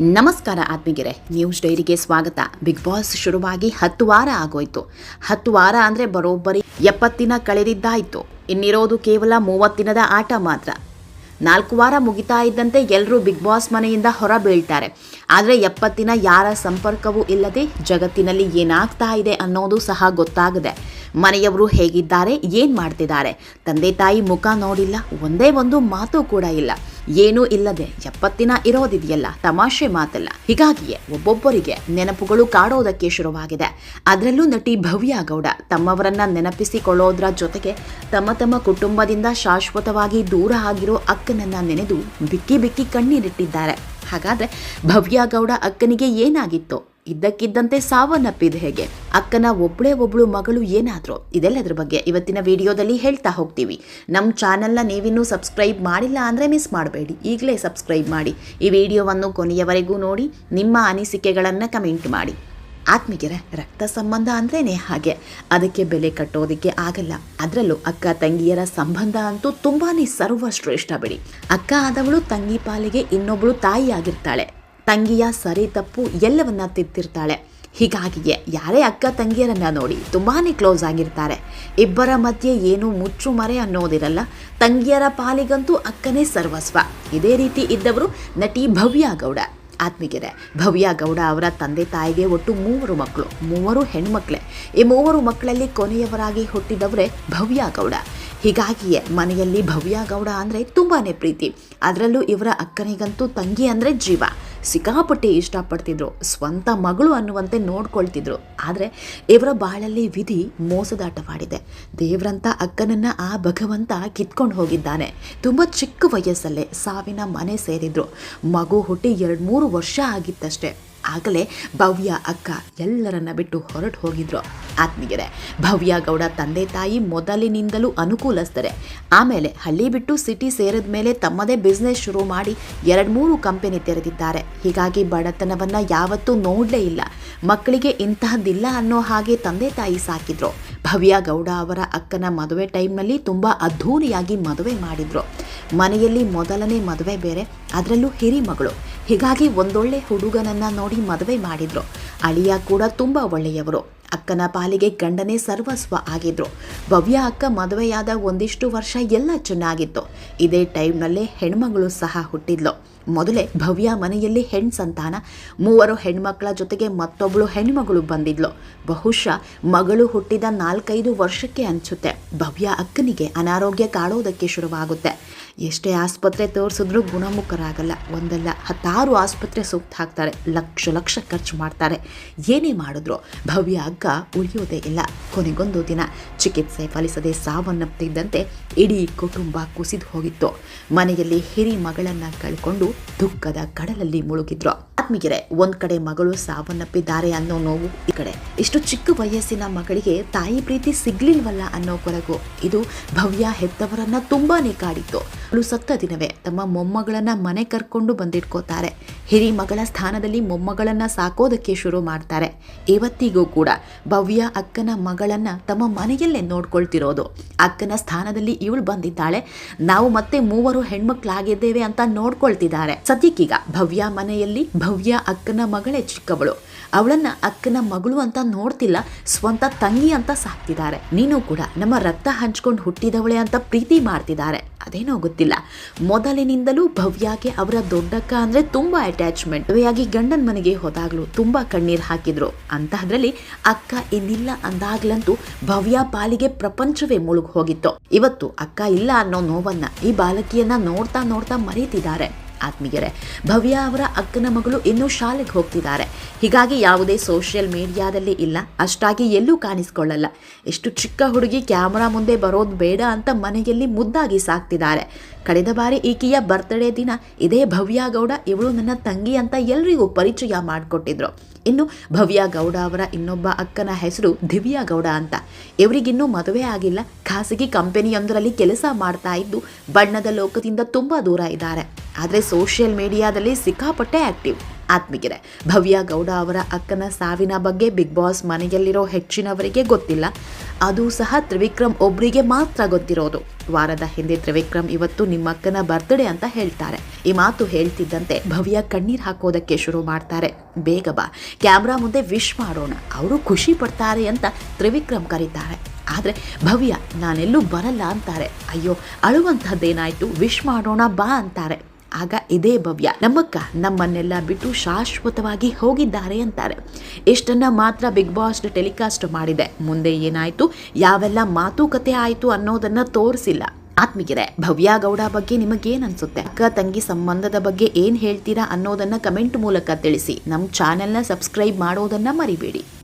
ನಮಸ್ಕಾರ ಆತ್ಮಿಗೆರೆ ನ್ಯೂಸ್ ಡೈರಿಗೆ ಸ್ವಾಗತ. ಬಿಗ್ ಬಾಸ್ ಶುರುವಾಗಿ ಹತ್ತು ವಾರ ಆಗೋಯ್ತು. ಹತ್ತು ವಾರ ಅಂದರೆ ಬರೋಬ್ಬರಿ ಎಪ್ಪತ್ತಿನ ಕಳೆದಿದ್ದಾಯ್ತು. ಇನ್ನಿರೋದು ಕೇವಲ ಮೂವತ್ತಿನದ ಆಟ ಮಾತ್ರ. ನಾಲ್ಕು ವಾರ ಮುಗಿತಾ ಇದ್ದಂತೆ ಎಲ್ಲರೂ ಬಿಗ್ ಬಾಸ್ ಮನೆಯಿಂದ ಹೊರ ಬೀಳ್ತಾರೆ. ಆದರೆ ಎಪ್ಪತ್ತಿನ ಯಾರ ಸಂಪರ್ಕವೂ ಇಲ್ಲದೆ ಜಗತ್ತಿನಲ್ಲಿ ಏನಾಗ್ತಾ ಇದೆ ಅನ್ನೋದು ಸಹ ಗೊತ್ತಾಗದೆ ಮನೆಯವರು ಹೇಗಿದ್ದಾರೆ, ಏನು ಮಾಡ್ತಿದ್ದಾರೆ, ತಂದೆ ತಾಯಿ ಮುಖ ನೋಡಿಲ್ಲ, ಒಂದೇ ಒಂದು ಮಾತು ಕೂಡ ಇಲ್ಲ. ಏನೂ ಇಲ್ಲದೆ ಎಪ್ಪತ್ತಿನ ಇರೋದಿದೆಯಲ್ಲ, ತಮಾಷೆ ಮಾತಲ್ಲ. ಹೀಗಾಗಿಯೇ ಒಬ್ಬೊಬ್ಬರಿಗೆ ನೆನಪುಗಳು ಕಾಡೋದಕ್ಕೆ ಶುರುವಾಗಿದೆ. ಅದರಲ್ಲೂ ನಟಿ ಭವ್ಯ ಗೌಡ ತಮ್ಮವರನ್ನ ನೆನಪಿಸಿಕೊಳ್ಳೋದ್ರ ಜೊತೆಗೆ ತಮ್ಮ ತಮ್ಮ ಕುಟುಂಬದಿಂದ ಶಾಶ್ವತವಾಗಿ ದೂರ ಆಗಿರೋ ಅಕ್ಕನನ್ನ ನೆನೆದು ಬಿಕ್ಕಿ ಬಿಕ್ಕಿ ಕಣ್ಣೀರಿಟ್ಟಿದ್ದಾರೆ. ಹಾಗಾದ್ರೆ ಭವ್ಯ ಗೌಡ ಅಕ್ಕನಿಗೆ ಏನಾಗಿತ್ತು? ಇದ್ದಕ್ಕಿದ್ದಂತೆ ಸಾವನ್ನಪ್ಪಿದೆ ಹೇಗೆ? ಅಕ್ಕನ ಒಬ್ಬಳೇ ಒಬ್ಳು ಮಗಳು ಏನಾದ್ರು? ಇದೆಲ್ಲದ್ರ ಬಗ್ಗೆ ಇವತ್ತಿನ ವಿಡಿಯೋದಲ್ಲಿ ಹೇಳ್ತಾ ಹೋಗ್ತೀವಿ. ನಮ್ಮ ಚಾನಲ್ನ ನೀವಿನ್ನೂ ಸಬ್ಸ್ಕ್ರೈಬ್ ಮಾಡಿಲ್ಲ ಅಂದರೆ ಮಿಸ್ ಮಾಡಬೇಡಿ. ಈಗಲೇ ಸಬ್ಸ್ಕ್ರೈಬ್ ಮಾಡಿ. ಈ ವಿಡಿಯೋವನ್ನು ಕೊನೆಯವರೆಗೂ ನೋಡಿ, ನಿಮ್ಮ ಅನಿಸಿಕೆಗಳನ್ನು ಕಮೆಂಟ್ ಮಾಡಿ. ಆತ್ಮಿಗೆರೆ ರಕ್ತ ಸಂಬಂಧ ಅಂದ್ರೇನೆ ಹಾಗೆ. ಅದಕ್ಕೆ ಬೆಲೆ ಕಟ್ಟೋದಕ್ಕೆ ಆಗಲ್ಲ. ಅದರಲ್ಲೂ ಅಕ್ಕ ತಂಗಿಯರ ಸಂಬಂಧ ಅಂತೂ ತುಂಬಾನೇ ಸರ್ವಶ್ರೇಷ್ಠ ಬಿಡಿ. ಅಕ್ಕ ಆದವಳು ತಂಗಿ ಪಾಲಿಗೆ ಇನ್ನೊಬ್ಬಳು ತಾಯಿಯಾಗಿರ್ತಾಳೆ. ತಂಗಿಯ ಸರಿ ತಪ್ಪು ಎಲ್ಲವನ್ನ ತಿದ್ದಿರ್ತಾಳೆ. ಹೀಗಾಗಿಯೇ ಯಾರೇ ಅಕ್ಕ ತಂಗಿಯರನ್ನ ನೋಡಿ ತುಂಬಾನೇ ಕ್ಲೋಸ್ ಆಗಿರ್ತಾರೆ. ಇಬ್ಬರ ಮಧ್ಯೆ ಏನು ಮುಚ್ಚು ಮರೆ ಅನ್ನೋದಿರಲ್ಲ. ತಂಗಿಯರ ಪಾಲಿಗಂತೂ ಅಕ್ಕನೇ ಸರ್ವಸ್ವ. ಇದೇ ರೀತಿ ಇದ್ದವರು ನಟಿ ಭವ್ಯ ಗೌಡ. ಆತ್ಮಿಗೆರೆ ಭವ್ಯ ಗೌಡ ಅವರ ತಂದೆ ತಾಯಿಗೆ ಒಟ್ಟು ಮೂವರು ಮಕ್ಕಳು, ಮೂವರು ಹೆಣ್ಮಕ್ಳೆ ಈ ಮೂವರು ಮಕ್ಕಳಲ್ಲಿ ಕೊನೆಯವರಾಗಿ ಹುಟ್ಟಿದವರೇ ಭವ್ಯ ಗೌಡ. ಹೀಗಾಗಿಯೇ ಮನೆಯಲ್ಲಿ ಭವ್ಯ ಗೌಡ ಅಂದರೆ ತುಂಬಾ ಪ್ರೀತಿ. ಅದರಲ್ಲೂ ಇವರ ಅಕ್ಕನಿಗಂತೂ ತಂಗಿ ಅಂದರೆ ಜೀವ. ಸಿಕ್ಕಾಪಟ್ಟೆ ಇಷ್ಟಪಡ್ತಿದ್ರು, ಸ್ವಂತ ಮಗಳು ಅನ್ನುವಂತೆ ನೋಡ್ಕೊಳ್ತಿದ್ರು. ಆದರೆ ಇವರ ಬಾಳಲ್ಲಿ ವಿಧಿ ಮೋಸದಾಟವಾಡಿದೆ ದೇವರಂತ ಅಕ್ಕನನ್ನ ಆ ಭಗವಂತ ಕಿತ್ಕೊಂಡು ಹೋಗಿದ್ದಾನೆ. ತುಂಬ ಚಿಕ್ಕ ವಯಸ್ಸಲ್ಲೇ ಸಾವಿನ ಮನೆ ಸೇರಿದ್ರು. ಮಗು ಹುಟ್ಟಿ ಎರಡು ಮೂರು ವರ್ಷ ಆಗಿತ್ತಷ್ಟೇ. ಆಗಲೇ ಭವ್ಯ ಅಕ್ಕ ಎಲ್ಲರನ್ನ ಬಿಟ್ಟು ಹೊರಟು ಹೋಗಿದ್ರು. ಆತ್ಮೀಯರೇ, ಭವ್ಯ ಗೌಡ ತಂದೆ ತಾಯಿ ಮೊದಲಿನಿಂದಲೂ ಅನುಕೂಲಿಸ್ತಾರೆ ಆಮೇಲೆ ಹಳ್ಳಿ ಬಿಟ್ಟು ಸಿಟಿ ಸೇರಿದ ಮೇಲೆ ತಮ್ಮದೇ ಬಿಸ್ನೆಸ್ ಶುರು ಮಾಡಿ ಎರಡು ಮೂರು ಕಂಪನಿ ತೆರೆದಿದ್ದಾರೆ. ಹೀಗಾಗಿ ಬಡತನವನ್ನ ಯಾವತ್ತೂ ನೋಡಲೇ ಇಲ್ಲ. ಮಕ್ಕಳಿಗೆ ಇಂತಹದ್ದಿಲ್ಲ ಅನ್ನೋ ಹಾಗೆ ತಂದೆ ತಾಯಿ ಸಾಕಿದ್ರು. ಭವ್ಯ ಗೌಡ ಅವರ ಅಕ್ಕನ ಮದುವೆ ಟೈಮ್ನಲ್ಲಿ ತುಂಬ ಅದ್ಧೂರಿಯಾಗಿ ಮದುವೆ ಮಾಡಿದ್ರು. ಮನೆಯಲ್ಲಿ ಮೊದಲನೇ ಮದುವೆ ಬೇರೆ, ಅದರಲ್ಲೂ ಹಿರಿ ಮಗಳು. ಹೀಗಾಗಿ ಒಂದೊಳ್ಳೆ ಹುಡುಗನನ್ನ ನೋಡಿ ಮದುವೆ ಮಾಡಿದ್ರು. ಅಳಿಯ ಕೂಡ ತುಂಬ ಒಳ್ಳೆಯವರು. ಅಕ್ಕನ ಪಾಲಿಗೆ ಗಂಡನೇ ಸರ್ವಸ್ವ ಆಗಿದ್ರು. ಭವ್ಯ ಅಕ್ಕ ಮದುವೆಯಾದ ಒಂದಿಷ್ಟು ವರ್ಷ ಎಲ್ಲ ಚೆನ್ನಾಗಿತ್ತು. ಇದೇ ಟೈಮ್ನಲ್ಲೇ ಹೆಣ್ಮಗಳು ಸಹ ಹುಟ್ಟಿದ್ಲು. ಮೊದಲೇ ಭವ್ಯ ಮನೆಯಲ್ಲಿ ಹೆಣ್ ಸಂತಾನ. ಮೂವರು ಹೆಣ್ಮಕ್ಳ ಜೊತೆಗೆ ಮತ್ತೊಬ್ಬಳು ಹೆಣ್ಮಗಳು ಬಂದಿದ್ಲು. ಬಹುಶಃ ಮಗಳು ಹುಟ್ಟಿದ ನಾಲ್ಕೈದು ವರ್ಷಕ್ಕೆ ಅನ್ಸುತ್ತೆ. ಭವ್ಯ ಅಕ್ಕನಿಗೆ ಅನಾರೋಗ್ಯ ಕಾಡೋದಕ್ಕೆ ಶುರುವಾಗುತ್ತೆ. ಎಷ್ಟೇ ಆಸ್ಪತ್ರೆ ತೋರಿಸಿದ್ರೂ ಗುಣಮುಖರಾಗಲ್ಲ. ಒಂದಲ್ಲ, ಹತ್ತಾರು ಆಸ್ಪತ್ರೆ ಸೂಕ್ತ ಹಾಕ್ತಾರೆ. ಲಕ್ಷ ಲಕ್ಷ ಖರ್ಚು ಮಾಡ್ತಾರೆ. ಏನೇ ಮಾಡಿದ್ರು ಭವ್ಯ ಅಗ್ಗ ಉಳಿಯೋದೇ ಇಲ್ಲ. ಕೊನೆಗೊಂದು ದಿನ ಚಿಕಿತ್ಸೆ ಫಲಿಸದೆ ಸಾವನ್ನಪ್ಪಿದ್ದಂತೆ ಇಡೀ ಕುಟುಂಬ ಕುಸಿದು ಹೋಗಿತ್ತು. ಮನೆಯಲ್ಲಿ ಹಿರಿ ಮಗಳನ್ನು ಕಳ್ಕೊಂಡು ದುಃಖದ ಕಡಲಲ್ಲಿ ಮುಳುಗಿದ್ರು. ಆತ್ಮೀಗೆರೆ ಒಂದ್ ಕಡೆ ಮಗಳು ಸಾವನ್ನಪ್ಪಿದ್ದಾರೆ ಅನ್ನೋ ನೋವು ಈ ಕಡೆ. ಇಷ್ಟು ಚಿಕ್ಕ ವಯಸ್ಸಿನ ಮಗಳಿಗೆ ತಾಯಿ ಪ್ರೀತಿ ಸಿಗ್ಲಿಲ್ವಲ್ಲ ಅನ್ನೋ ಕೊರಗು. ಇದು ಭವ್ಯ ಹೆತ್ತವರನ್ನ ತುಂಬಾನೇ ಕಾಡಿತ್ತು. ಅವಳು ಸತ್ತ ದಿನವೇ ತಮ್ಮ ಮೊಮ್ಮಗಳನ್ನ ಮನೆ ಕರ್ಕೊಂಡು ಬಂದಿಟ್ಕೋತಾರೆ. ಹಿರಿ ಮಗಳ ಸ್ಥಾನದಲ್ಲಿ ಮೊಮ್ಮಗಳನ್ನ ಸಾಕೋದಕ್ಕೆ ಶುರು ಮಾಡ್ತಾರೆ. ಇವತ್ತಿಗೂ ಕೂಡ ಭವ್ಯ ಅಕ್ಕನ ಮಗಳನ್ನ ತಮ್ಮ ಮನೆಯಲ್ಲೇ ನೋಡ್ಕೊಳ್ತಿರೋದು. ಅಕ್ಕನ ಸ್ಥಾನದಲ್ಲಿ ಇವಳು ಬಂದಿದ್ದಾಳೆ. ನಾವು ಮತ್ತೆ ಮೂವರು ಹೆಣ್ಮಕ್ಳಾಗಿದ್ದೇವೆ ಅಂತ ನೋಡ್ಕೊಳ್ತಿದ್ದಾರೆ. ಸದ್ಯಕ್ಕೀಗ ಭವ್ಯ ಮನೆಯಲ್ಲಿ ಭವ್ಯ ಅಕ್ಕನ ಮಗಳೇ ಚಿಕ್ಕವಳು. ಅವಳನ್ನ ಅಕ್ಕನ ಮಗಳು ಅಂತ ನೋಡ್ತಿಲ್ಲ, ಸ್ವಂತ ತಂಗಿ ಅಂತ ಸಾಕ್ತಿದ್ದಾರೆ. ನೀನು ಕೂಡ ನಮ್ಮ ರಕ್ತ ಹಂಚ್ಕೊಂಡು ಹುಟ್ಟಿದವಳೆ ಅಂತ ಪ್ರೀತಿ ಮಾಡ್ತಿದ್ದಾರೆ. ಅದೇನೋ ಗೊತ್ತಿಲ್ಲ. ಮೊದಲಿನಿಂದಲೂ ಭವ್ಯಾಗೆ ಅವರ ದೊಡ್ಡಕ್ಕ ಅಂದ್ರೆ ತುಂಬಾ ಅಟ್ಯಾಚ್ಮೆಂಟ್ ಮದುವೆಯಾಗಿ ಗಂಡನ ಮನೆಗೆ ಹೋದಾಗ್ಲೂ ತುಂಬಾ ಕಣ್ಣೀರ್ ಹಾಕಿದ್ರು. ಅಂತಹದ್ರಲ್ಲಿ ಅಕ್ಕ ಇನ್ನಿಲ್ಲ ಅಂದಾಗ್ಲಂತೂ ಭವ್ಯ ಪಾಲಿಗೆ ಪ್ರಪಂಚವೇ ಮುಳುಗ್ ಹೋಗಿತ್ತು ಇವತ್ತು ಅಕ್ಕ ಇಲ್ಲ ಅನ್ನೋ ನೋವನ್ನ ಈ ಬಾಲಕಿಯನ್ನ ನೋಡ್ತಾ ನೋಡ್ತಾ ಮರೀತಿದ್ದಾರೆ. ಆತ್ಮೀಯರೇ, ಭವ್ಯ ಅವರ ಅಕ್ಕನ ಮಗಳು ಇನ್ನೂ ಶಾಲೆಗೆ ಹೋಗ್ತಿದ್ದಾರೆ. ಹೀಗಾಗಿ ಯಾವುದೇ ಸೋಷಿಯಲ್ ಮೀಡಿಯಾದಲ್ಲಿ ಇಲ್ಲ. ಅಷ್ಟಾಗಿ ಎಲ್ಲೂ ಕಾಣಿಸ್ಕೊಳ್ಳಲ್ಲ. ಎಷ್ಟು ಚಿಕ್ಕ ಹುಡುಗಿ ಕ್ಯಾಮರಾ ಮುಂದೆ ಬರೋದು ಬೇಡ ಅಂತ ಮನೆಯಲ್ಲಿ ಮುದ್ದಾಗಿ ಸಾಕ್ತಿದ್ದಾರೆ. ಕಳೆದ ಬಾರಿ ಈಕೆಯ ಬರ್ತ್ಡೇ ದಿನ ಇದೇ ಭವ್ಯ ಗೌಡ, ಇವಳು ನನ್ನ ತಂಗಿ ಅಂತ ಎಲ್ರಿಗೂ ಪರಿಚಯ ಮಾಡಿಕೊಟ್ಟಿದ್ರು. ಇನ್ನು ಭವ್ಯ ಗೌಡ ಅವರ ಇನ್ನೊಬ್ಬ ಅಕ್ಕನ ಹೆಸರು ದಿವ್ಯಾ ಗೌಡ ಅಂತ. ಇವರಿಗಿನ್ನೂ ಮದುವೆ ಆಗಿಲ್ಲ. ಖಾಸಗಿ ಕಂಪನಿಯೊಂದರಲ್ಲಿ ಕೆಲಸ ಮಾಡ್ತಾ ಇದ್ದು ಬಣ್ಣದ ಲೋಕದಿಂದ ತುಂಬ ದೂರ ಇದ್ದಾರೆ. ಆದರೆ ಸೋಷಿಯಲ್ ಮೀಡಿಯಾದಲ್ಲಿ ಸಿಕ್ಕಾಪಟ್ಟೆ ಆಕ್ಟಿವ್. ಆತ್ಮಿಗಿರೆ ಭವ್ಯ ಗೌಡ ಅವರ ಅಕ್ಕನ ಸಾವಿನ ಬಗ್ಗೆ ಬಿಗ್ ಬಾಸ್ ಮನೆಯಲ್ಲಿರೋ ಹೆಚ್ಚಿನವರಿಗೆ ಗೊತ್ತಿಲ್ಲ. ಅದು ಸಹ ತ್ರಿವಿಕ್ರಮ್ ಒಬ್ಬರಿಗೆ ಮಾತ್ರ ಗೊತ್ತಿರೋದು. ವಾರದ ಹಿಂದೆ ತ್ರಿವಿಕ್ರಮ್ ಇವತ್ತು ನಿಮ್ಮಕ್ಕನ ಬರ್ತ್ಡೇ ಅಂತ ಹೇಳ್ತಾರೆ. ಈ ಮಾತು ಹೇಳ್ತಿದ್ದಂತೆ ಭವ್ಯ ಕಣ್ಣೀರ್ ಹಾಕೋದಕ್ಕೆ ಶುರು ಮಾಡ್ತಾರೆ. ಬೇಗ ಬಾ, ಕ್ಯಾಮ್ರಾ ಮುಂದೆ ವಿಶ್ ಮಾಡೋಣ. ಅವರು ಖುಷಿ ಪಡ್ತಾರೆ ಅಂತ ತ್ರಿವಿಕ್ರಮ್ ಕರೀತಾರೆ. ಆದರೆ ಭವ್ಯ, ನಾನೆಲ್ಲೂ ಬರಲ್ಲ ಅಂತಾರೆ. ಅಯ್ಯೋ ಅಳುವಂಥದ್ದೇನಾಯಿತು ವಿಶ್ ಮಾಡೋಣ ಬಾ ಅಂತಾರೆ. ಆಗ ಇದೇ ಭವ್ಯ. ನಮ್ಮಕ್ಕ ನಮ್ಮನ್ನೆಲ್ಲ ಬಿಟ್ಟು ಶಾಶ್ವತವಾಗಿ ಹೋಗಿದ್ದಾರೆ ಅಂತಾರೆ. ಇಷ್ಟನ್ನ ಮಾತ್ರ ಬಿಗ್ ಬಾಸ್ ಟೆಲಿಕಾಸ್ಟ್ ಮಾಡಿದೆ. ಮುಂದೆ ಏನಾಯ್ತು? ಯಾವೆಲ್ಲ ಮಾತುಕತೆ ಆಯಿತು ಅನ್ನೋದನ್ನ ತೋರಿಸಿಲ್ಲ. ಆತ್ಮಿಗೆರೆ ಭವ್ಯ ಗೌಡ ಬಗ್ಗೆ ನಿಮಗೇನು ಅನ್ಸುತ್ತೆ ಅಕ್ಕ, ತಂಗಿ ಸಂಬಂಧದ ಬಗ್ಗೆ ಏನು ಹೇಳ್ತೀರಾ ಅನ್ನೋದನ್ನ ಕಮೆಂಟ್ ಮೂಲಕ ತಿಳಿಸಿ. ನಮ್ಮ ಚಾನೆಲ್ನ ಸಬ್ಸ್ಕ್ರೈಬ್ ಮಾಡೋದನ್ನ ಮರಿಬೇಡಿ.